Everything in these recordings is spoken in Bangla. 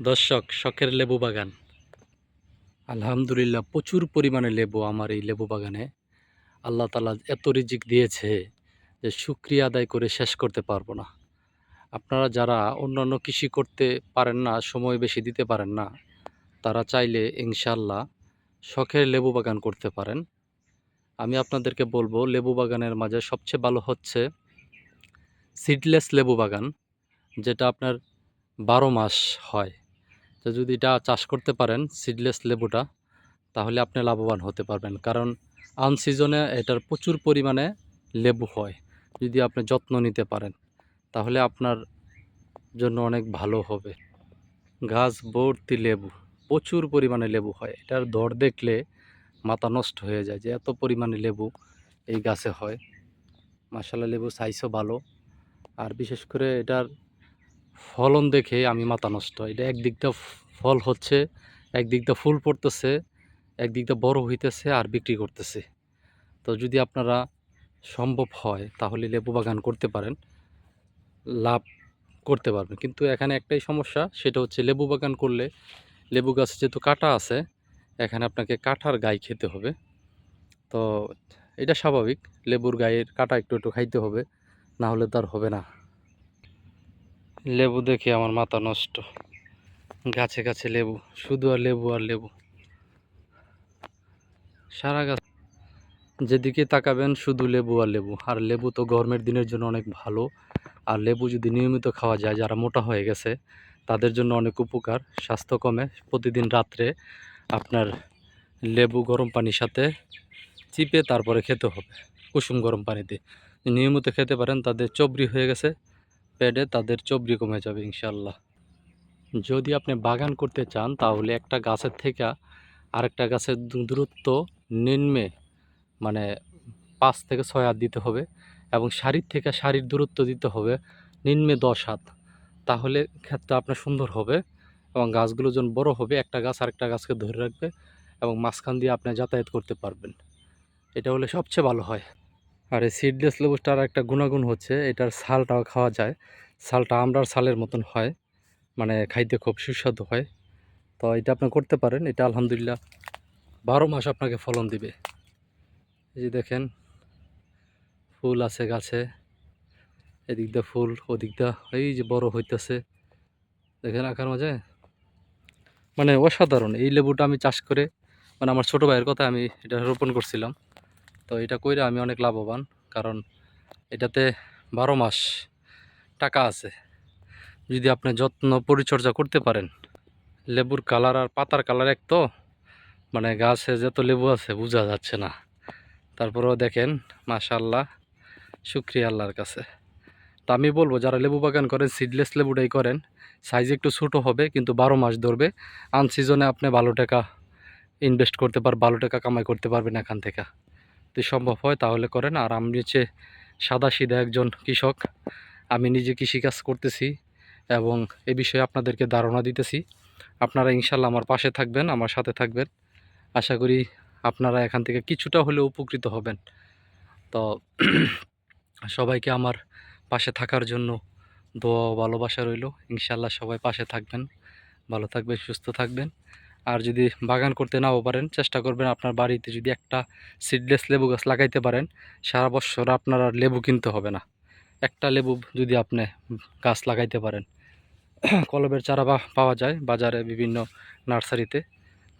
দর্শক, শখের লেবু বাগান। আলহামদুলিল্লাহ, প্রচুর পরিমাণে লেবু আমার এই লেবু বাগানে। আল্লাহ তালা এত রিজিক দিয়েছে যে শুক্রিয়া আদায় করে শেষ করতে পারব না। আপনারা যারা অন্যান্য কৃষি করতে পারেন না, সময় বেশি দিতে পারেন না, তারা চাইলে ইনশাল্লাহ শখের লেবু বাগান করতে পারেন। আমি আপনাদেরকে বলব, লেবু বাগানের মাঝে সবচেয়ে ভালো হচ্ছে সিডলেস লেবু বাগান, যেটা আপনার বারো মাস হয়। তো যদি এটা চাষ করতে পারেন সিডলেস লেবুটা, তাহলে আপনি লাভবান হতে পারবেন। কারণ আনসিজনে এটার প্রচুর পরিমাণে লেবু হয়, যদি আপনি যত্ন নিতে পারেন, তাহলে আপনার জন্য অনেক ভালো হবে। গাছ ভর্তি লেবু, প্রচুর পরিমাণে লেবু হয়। এটার দর দেখলে মাথা নষ্ট হয়ে যায় যে এত পরিমাণে লেবু এই গাছে হয়। মাসালা লেবু সাইজও ভালো। আর বিশেষ করে এটার ফলন দেখে আমি মাথা নষ্ট। এটা একদিকটা ফল হচ্ছে, একদিকটা ফুল পড়তেছে, একদিকটা বড় হইতেছে আর বিক্রি করতেছে। তো যদি আপনারা সম্ভব হয়, তাহলে লেবু বাগান করতে পারেন, লাভ করতে পারবেন। কিন্তু এখানে একটাই সমস্যা, সেটা হচ্ছে লেবু বাগান করলে লেবু গাছ যেহেতু কাটা আছে, এখানে আপনাকে কাঠার গায়ে খেতে হবে। তো এটা স্বাভাবিক, লেবুর গায়ের কাটা একটু একটু খাইতে হবে না হলে তো আর হবে না। লেবু দেখে আমার মাথা নষ্ট। গাছে গাছে লেবু, শুধু আর লেবু আর লেবু। সারা গাছ। যেদিকে তাকাবেন, শুধু লেবু আর লেবু। আর লেবু তো গরমের দিনের জন্য অনেক ভালো। আর লেবু যদি নিয়মিত খাওয়া যায়, যারা মোটা হয়ে গেছে, তাদের জন্য অনেক উপকার। স্বাস্থ্য কমে। প্রতিদিন রাত্রে আপনার লেবু গরম পানির সাথে চিপে তারপরে খেতে হবে। কুসুম গরম পানিতে। নিয়মিত খেতে পারেন, তাদের চবরি হয়ে গেছে। পেটে তাদের চবরি কমে যাবে ইনশাল্লাহ যদি আপনি বাগান করতে চান, তাহলে একটা গাছের থেকে আরেকটা গাছের দূরত্ব নিম্নে মানে পাঁচ থেকে ছয় হাত দিতে হবে এবং সারির থেকে সারির দূরত্ব দিতে হবে নিম্নে দশ হাত। তাহলে ক্ষেতটা আপনার সুন্দর হবে এবং গাছগুলো যখন বড় হবে, একটা গাছ আরেকটা গাছকে ধরে রাখবে এবং মাঝখান দিয়ে আপনি যাতায়াত করতে পারবেন। এটা হলে সবচেয়ে ভালো হয়। আর এই সিডলেস লেবুটার একটা গুণাগুণ হচ্ছে, এটার ছালটাও খাওয়া যায়। ছালটা আমরার ছালের মতন হয়। মানে খাইতে খুব সুস্বাদু হয়। তো এটা আপনি করতে পারেন। এটা আলহামদুলিল্লাহ বারো মাস আপনাকে ফলন দিবে। এই যে দেখেন, ফুল আছে গাছে, এদিক দিয়ে ফুল, ওদিক দিয়ে এই যে বড় হইতেছে। দেখেন আঁকার মাঝে। মানে অসাধারণ। এই লেবুটা আমি চাষ করে মানে আমার ছোটো ভাইয়ের কথা আমি এটা রোপণ করছিলাম। তো এটা কইরা আমি অনেক লাভবান, কারণ এটাতে বারো মাস টাকা আছে। যদি আপনি যত্ন পরিচর্যা করতে পারেন, লেবুর কালার আর পাতার কালার এক তো মানে গাছে যত লেবু আছে বোঝা যাচ্ছে না। তারপরেও দেখেন মাশাল্লাহ শুক্রিয়া আল্লাহর কাছে। তো আমি বলব, যারা লেবু বাগান করেন সিডলেস লেবুটাই করেন সাইজ একটু ছোটো হবে, কিন্তু বারো মাস ধরবে আন সিজনে আপনি ভালো টাকা ইনভেস্ট করতে পার, ভালো টাকা কামাই করতে পারবেন এখান থেকে। যদি সম্ভব হয় তাহলে করেন, আর আমি হচ্ছে সাদা সিধা একজন কৃষক, আমি নিজে কৃষিকাজ করতেছি এবং এ বিষয়ে আপনাদেরকে ধারণা দিতেছি। আপনারা ইনশাল্লাহ আমার পাশে থাকবেন, আমার সাথে থাকবেন। আশা করি আপনারা এখান থেকে কিছুটা হলেও উপকৃত হবেন। তো সবাইকে আমার পাশে থাকার জন্য দোয়া ভালোবাসা রইল। ইনশাল্লাহ সবাই পাশে থাকবেন, ভালো থাকবেন, সুস্থ থাকবেন। আর যদি বাগান করতে নাও পারেন, চেষ্টা করবেন আপনার বাড়িতে যদি একটা সিডলেস লেবু গাছ লাগাইতে পারেন, সারা বছর আপনার আর লেবু কিনতে হবে না। একটা লেবু যদি আপনি গাছ লাগাইতে পারেন। কলবের চারা পাওয়া যায় বাজারে বিভিন্ন নার্সারিতে।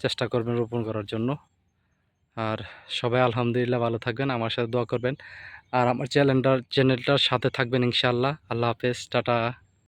চেষ্টা করবেন রোপণ করার জন্য। আর সবাই আলহামদুলিল্লাহ ভালো থাকবেন। আমার সাথে দোয়া করবেন। আর আমার চ্যানেলটার চ্যানেলটার সাথে থাকবেন ইনশাআল্লাহ। আল্লাহ হাফেজ। টাটা।